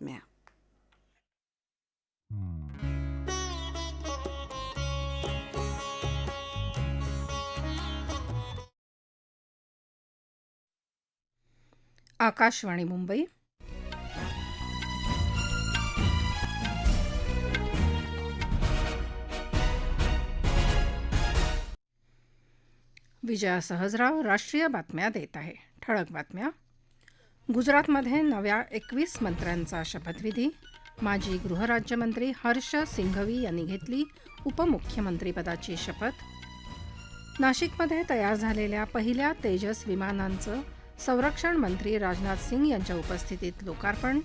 बातम्या आकाशवाणी मुंबई. विजया सहजराव राष्ट्रीय बातम्या देत आहे. ठळक बातम्या गुजरातमध्ये नव्या एकवीस मंत्र्यांचा शपथविधी. माजी गृहराज्यमंत्री हर्ष सिंघवी यांनी घेतली उपमुख्यमंत्रीपदाची शपथ. नाशिकमध्ये तयार झालेल्या पहिल्या तेजस विमानांचं संरक्षण मंत्री राजनाथ सिंग यांच्या उपस्थितीत लोकार्पण.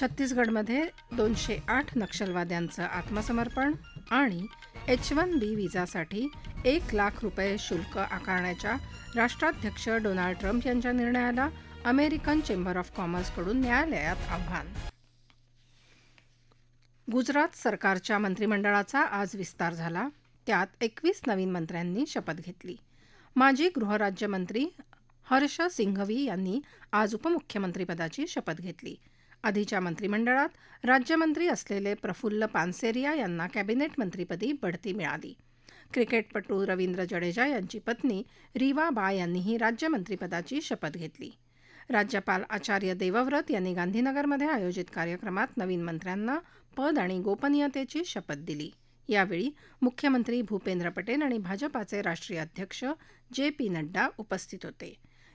छत्तीसगडमध्ये दोनशे आठ नक्षलवाद्यांचं आत्मसमर्पण आणि एच वन बी विजासाठी एक लाख रुपये शुल्क आकारण्याच्या राष्ट्राध्यक्ष डोनाल्ड ट्रम्प यांच्या निर्णयाला अमेरिकन चेंबर ऑफ कॉमर्सकडून न्यायालयात आव्हान. गुजरात सरकारच्या मंत्रिमंडळाचा आज विस्तार झाला. त्यात एकवीस नवीन मंत्र्यांनी शपथ घेतली. माजी गृहराज्यमंत्री हर्ष सिंघवी यांनी आज उपमुख्यमंत्रीपदाची शपथ घेतली. आधीच्या मंत्रिमंडळात राज्यमंत्री असलेले प्रफुल्ल पानसेरिया यांना कॅबिनेट मंत्रीपदी बढती मिळाली. क्रिकेटपटू रवींद्र जडेजा यांची पत्नी रीवा बा यांनीही राज्यमंत्रीपदाची शपथ घेतली. राज्यपाल आचार्य देवव्रत यांनी गांधीनगरमध्ये आयोजित कार्यक्रमात नवीन मंत्र्यांना पद आणि गोपनीयतेची शपथ दिली. यावेळी मुख्यमंत्री भूपेंद्र पटेल आणि भाजपाचे राष्ट्रीय अध्यक्ष जे पी नड्डा उपस्थित होते.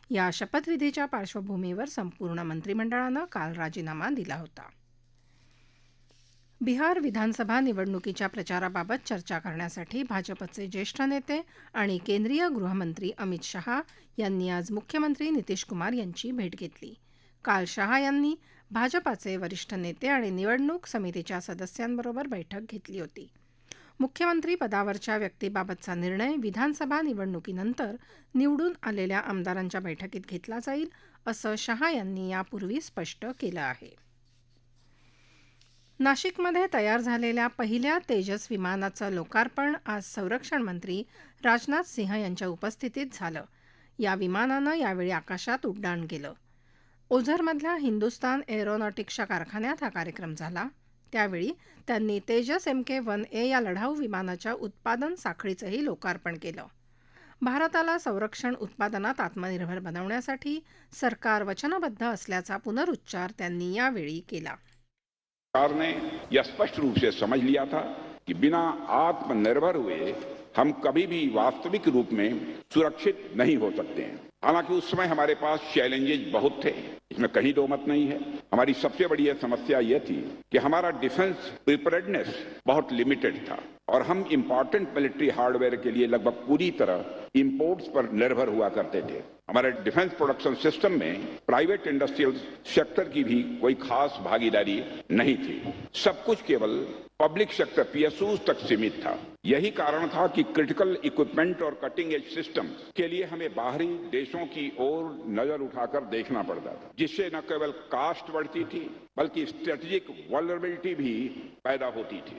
या शपथविधीच्या पार्श्वभूमीवर संपूर्ण मंत्रिमंडळानं काल राजीनामा दिला होता. बिहार विधानसभा निवडणुकीच्या प्रचाराबाबत चर्चा करण्यासाठी भाजपचे ज्येष्ठ नेते आणि केंद्रीय गृहमंत्री अमित शहा यांनी आज मुख्यमंत्री नितीश कुमार यांची भेट घेतली. काल शहा यांनी भाजपाचे वरिष्ठ नेते आणि निवडणूक समितीच्या सदस्यांबरोबर बैठक घेतली होती. मुख्यमंत्री पदावरच्या व्यक्तीबाबतचा निर्णय विधानसभा निवडणुकीनंतर निवडून आलेल्या आमदारांच्या बैठकीत घेतला जाईल असं शहा यांनी यापूर्वी स्पष्ट केलं आहे. नाशिकमध्ये तयार झालेल्या पहिल्या तेजस विमानाचं लोकार्पण आज संरक्षण मंत्री राजनाथ सिंह यांच्या उपस्थितीत झालं. या विमानानं यावेळी आकाशात उड्डाण केलं. ओझरमधल्या हिंदुस्तान एरोनॉटिक्सच्या कारखान्यात हा कार्यक्रम झाला. त्यावेळी त्यांनी Tejas M K one A या लढाऊ विमानाच्या उत्पादन साखळीचंही लोकार्पण केलं. भारताला संरक्षण उत्पादनात आत्मनिर्भर बनवण्यासाठी सरकार वचनबद्ध असल्याचा पुनरुच्चार त्यांनी यावेळी केला. सरकार ने यह स्पष्ट रूप से समझ लिया था कि बिना आत्मनिर्भर हुए हम कभी भी वास्तविक रूप में सुरक्षित नहीं हो सकते हैं। हालाँकि उस समय हमारे पास चैलेंजेज बहुत थे। इसमें कहीं दो मत नहीं है। हमारी सबसे बड़ी समस्या यह थी कि हमारा डिफेंस प्रिपेयर्डनेस बहुत लिमिटेड था और हम इंपॉर्टेंट मिलिट्री हार्डवेयर के लिए लगभग पूरी तरह इंपोर्ट्स पर निर्भर हुआ करते थे। हमारे डिफेंस प्रोडक्शन सिस्टम में प्राइवेट इंडस्ट्रियल सेक्टर की भी कोई खास भागीदारी नहीं थी। सब कुछ केवल पब्लिक सेक्टर, पीएसयूज तक सीमित था। यही कारण था कि क्रिटिकल इक्विपमेंट और कटिंग एज सिस्टम के लिए हमें बाहरी देशों की ओर नज़र उठाकर देखना पड़ता था। जिससे न केवल कास्ट बढ़ती थी बल्कि स्ट्रेटेजिक वल्नरेबिलिटी भी पैदा होती थी।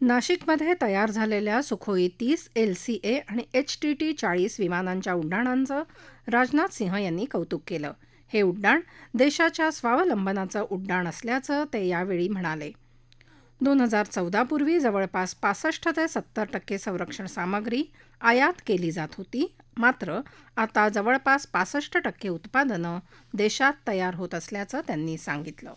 नाशिकमध्ये तयार झालेल्या सुखोई तीस एल सी ए आणि एच टी टी चाळीस विमानांच्या उड्डाणांचं राजनाथ सिंह यांनी कौतुक केलं. हे उड्डाण देशाच्या स्वावलंबनाचं उड्डाण असल्याचं ते यावेळी म्हणाले. दोन हजार चौदापूर्वी जवळपास पासष्ट ते सत्तर टक्के संरक्षण सामग्री आयात केली जात होती. मात्र आता जवळपास पासष्ट टक्के उत्पादनं देशात तयार होत असल्याचं त्यांनी सांगितलं.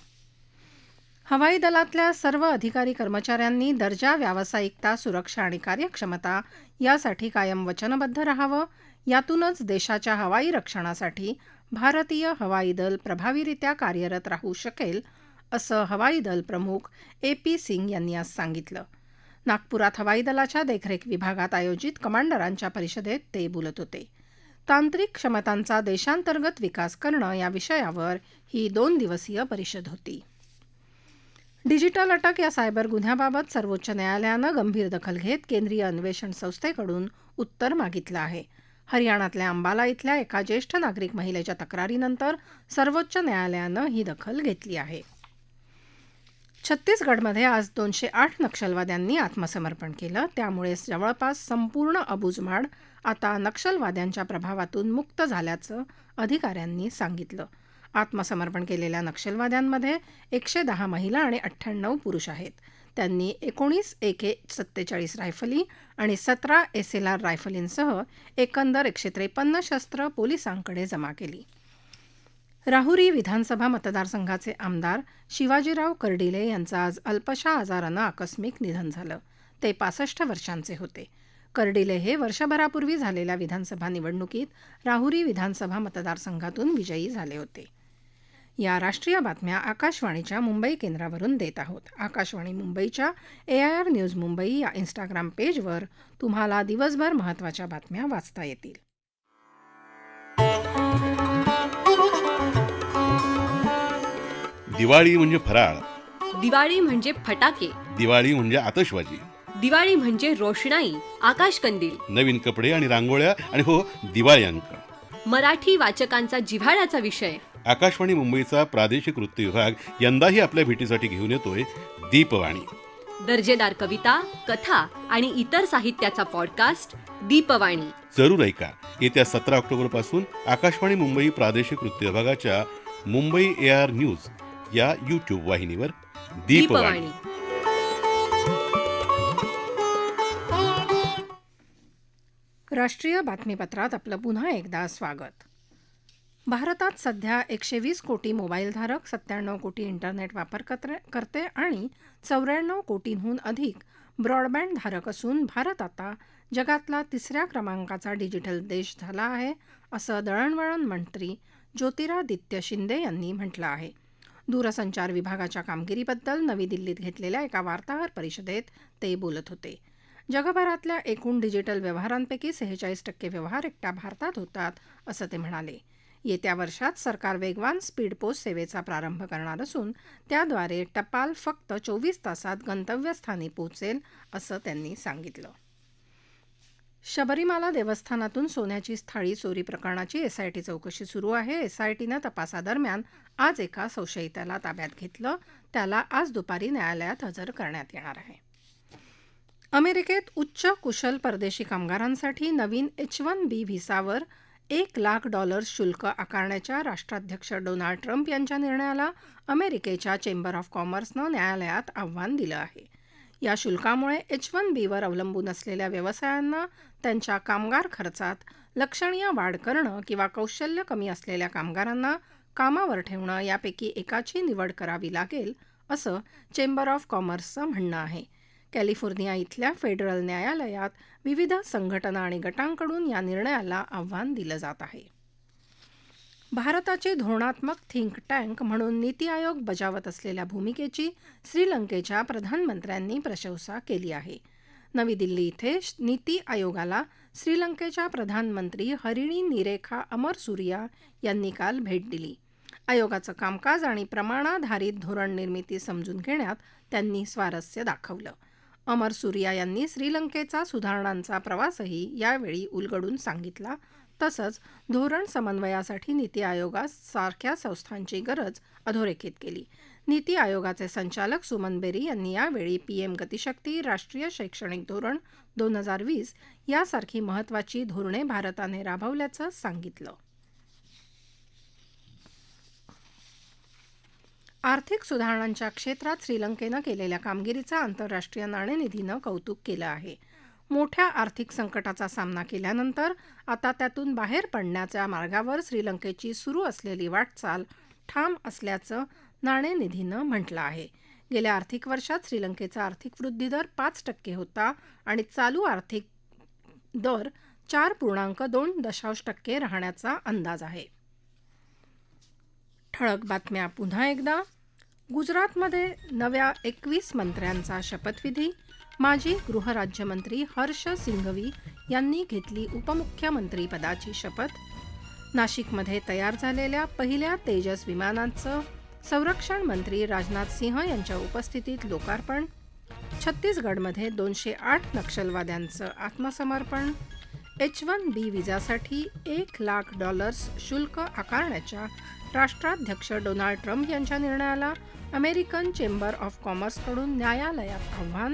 हवाई दलातल्या सर्व अधिकारी कर्मचाऱ्यांनी दर्जा व्यावसायिकता सुरक्षा आणि कार्यक्षमता यासाठी कायम वचनबद्ध राहावं. यातूनच देशाच्या हवाई रक्षणासाठी भारतीय हवाई दल प्रभावीरित्या कार्यरत राहू शकेल असं हवाई दल प्रमुख ए पी सिंग यांनी आज सांगितलं. नागपुरात हवाई दलाच्या देखरेख विभागात आयोजित कमांडरांच्या परिषदेत ते बोलत होते. तांत्रिक क्षमतांचा देशांतर्गत विकास करणं या विषयावर ही दोन दिवसीय परिषद होती. डिजिटल अटक या सायबर गुन्ह्याबाबत सर्वोच्च न्यायालयानं गंभीर दखल घेत केंद्रीय अन्वेषण संस्थेकडून उत्तर मागितलं आहे. हरियाणातल्या अंबाला इथल्या एका ज्येष्ठ नागरिक महिलेच्या तक्रारीनंतर सर्वोच्च न्यायालयानं ही दखल घेतली आहे. छत्तीसगडमध्ये आज दोनशे आठ नक्षलवाद्यांनी आत्मसमर्पण केलं. त्यामुळे जवळपास संपूर्ण अबुजमाड आता नक्षलवाद्यांच्या प्रभावातून मुक्त झाल्याचं अधिकाऱ्यांनी सांगितलं. आत्मसमर्पण केलेल्या नक्षलवाद्यांमध्ये एकशे दहा महिला आणि अठ्ठ्याण्णव पुरुष आहेत. त्यांनी एकोणीस ए के सत्तेचाळीस रायफली आणि सतरा एस एल आर रायफलींसह एकंदर एकशे त्रेपन्न शस्त्र पोलिसांकडे जमा केली. राहुरी विधानसभा मतदारसंघाचे आमदार शिवाजीराव कर्डिले यांचं आज अल्पशा आजारानं आकस्मिक निधन झालं. ते पासष्ट वर्षांचे होते. कर्डिले हे वर्षभरापूर्वी झालेल्या विधानसभा निवडणुकीत राहुरी विधानसभा मतदारसंघातून विजयी झाले होते. या राष्ट्रीय बातम्या आकाशवाणीच्या मुंबई केंद्रावरून देत आहोत. आकाशवाणी मुंबईच्या एआयआर न्यूज मुंबई या इन्स्टाग्राम पेजवर तुम्हाला दिवसभर महत्त्वाच्या बातम्या वाचता येतील. दिवाळी म्हणजे फराळ. दिवाळी म्हणजे फटाके. दिवाळी म्हणजे आतषबाजी दिवाळी म्हणजे रोषणाई आकाशकंदील. नवीन कपडे आणि रांगोळ्या आणि हो दिवाळी अंक मराठी वाचकांचा जिव्हाळ्याचा विषय. आकाशवाणी मुंबईचा प्रादेशिक वृत्त विभाग यंदाही आपल्या भेटीसाठी घेऊन येतोय दीपवाणी. दर्जेदार कविता कथा आणि इतर साहित्याचा पॉडकास्ट दीपवाणी. जरूर ऐका. येत्या सतरा ऑक्टोबरपासून आकाशवाणी मुंबई प्रादेशिक वृत्त विभागाच्या मुंबई ए आर न्यूज या युट्यूब वाहिनीवर दीपवाणी. राष्ट्रीय बातमीपत्रात आपलं पुन्हा एकदा स्वागत. भारतात सध्या एकशे वीस कोटी मोबाईलधारक सत्त्याण्णव कोटी इंटरनेट वापरकर्ते करते आणि चौऱ्याण्णव कोटींहून अधिक ब्रॉडबँड धारक असून भारत आता जगातला तिसऱ्या क्रमांकाचा डिजिटल देश झाला आहे असं दळणवळण मंत्री ज्योतिरादित्य शिंदे यांनी म्हटलं आहे. दूरसंचार विभागाच्या कामगिरीबद्दल नवी दिल्लीत घेतलेल्या एका वार्ताहर परिषदेत ते बोलत होते. जगभरातल्या एकूण डिजिटल व्यवहारांपैकी सेहेचाळीस टक्के व्यवहार एकट्या भारतात होतात असं ते म्हणाले. येत्या वर्षात सरकार वेगवान स्पीड पोस्ट सेवेचा प्रारंभ करणार असून त्याद्वारे टपाल फक्त चोवीस तासात गंतव्यस्थानी पोहोचेल असं त्यांनी सांगितलं. शबरीमाला देवस्थानातून सोन्याची थाळी चोरी प्रकरणाची एसआयटी चौकशी सुरू आहे. एसआयटीनं तपासादरम्यान आज एका संशयिताला ताब्यात घेतलं. त्याला आज दुपारी न्यायालयात हजर करण्यात येणार आहे. अमेरिकेत उच्च कुशल परदेशी कामगारांसाठी नवीन एच वन बी व्हिसावर एक लाख डॉलर्स शुल्क आकारण्याच्या राष्ट्राध्यक्ष डोनाल्ड ट्रम्प यांच्या निर्णयाला अमेरिकेच्या चेंबर ऑफ कॉमर्सनं न्यायालयात आव्हान दिलं आहे. या शुल्कामुळे एच वन बीवर अवलंबून असलेल्या व्यवसायांना त्यांच्या कामगार खर्चात लक्षणीय वाढ करणं किंवा कौशल्य कमी असलेल्या कामगारांना कामावर ठेवणं यापैकी एकाची निवड करावी लागेल असं चेंबर ऑफ कॉमर्सचं म्हणणं आहे. कॅलिफोर्निया इथल्या फेडरल न्यायालयात विविध संघटना आणि गटांकडून या निर्णयाला आव्हान दिलं जात आहे. भारताची धोरणात्मक थिंक टँक म्हणून नीती आयोग बजावत असलेल्या भूमिकेची श्रीलंकेच्या प्रधानमंत्र्यांनी प्रशंसा केली आहे. नवी दिल्ली इथे नीती आयोगाला श्रीलंकेच्या प्रधानमंत्री हरिणी निरेखा अमरसुरिया यांनी काल भेट दिली. आयोगाचं कामकाज आणि प्रमाणाधारित धोरण निर्मिती समजून घेण्यात त्यांनी स्वारस्य दाखवलं. अमर सूर्या यांनी श्रीलंकेचा सुधारणांचा प्रवासही यावेळी उलगडून सांगितला. तसंच धोरण समन्वयासाठी नीती आयोगासारख्या संस्थांची गरज अधोरेखित केली. नीती आयोगाचे संचालक सुमन बेरी यांनी यावेळी पीएम गतिशक्ती राष्ट्रीय शैक्षणिक धोरण दोन हजार वीस यासारखी महत्त्वाची धोरणे भारताने राबवल्याचं सांगितलं. आर्थिक सुधारणांच्या क्षेत्रात श्रीलंकेनं केलेल्या कामगिरीचं आंतरराष्ट्रीय नाणेनिधीनं कौतुक केलं आहे. मोठ्या आर्थिक संकटाचा सामना केल्यानंतर आता त्यातून बाहेर पडण्याच्या मार्गावर श्रीलंकेची सुरू असलेली वाटचाल ठाम असल्याचं नाणेनिधीनं म्हटलं आहे. गेल्या आर्थिक वर्षात श्रीलंकेचा आर्थिक वृद्धी दर पाच टक्के होता आणि चालू आर्थिक दर चार पूर्णांक दोन दशांश टक्के राहण्याचा अंदाज आहे. ठळक बातम्या पुन्हा एकदा. गुजरातमध्ये नव्या एकवीस मंत्र्यांचा शपथविधी माजी गृहराज्यमंत्री हर्ष सिंघवी यांनी घेतली उपमुख्यमंत्रीपदाची शपथ. नाशिकमध्ये तयार झालेल्या पहिल्या तेजस विमानाचं संरक्षण मंत्री राजनाथ सिंह यांच्या उपस्थितीत लोकार्पण. छत्तीसगडमध्ये दोनशे आठ नक्षलवाद्यांचं आत्मसमर्पण. एच वन बी विजासाठी एक लाख डॉलर्स शुल्क आकारण्याच्या राष्ट्राध्यक्ष डोनाल्ड ट्रम्प यांच्या निर्णयाला अमेरिकन चेंबर ऑफ कॉमर्सकडून न्यायालयात आव्हान.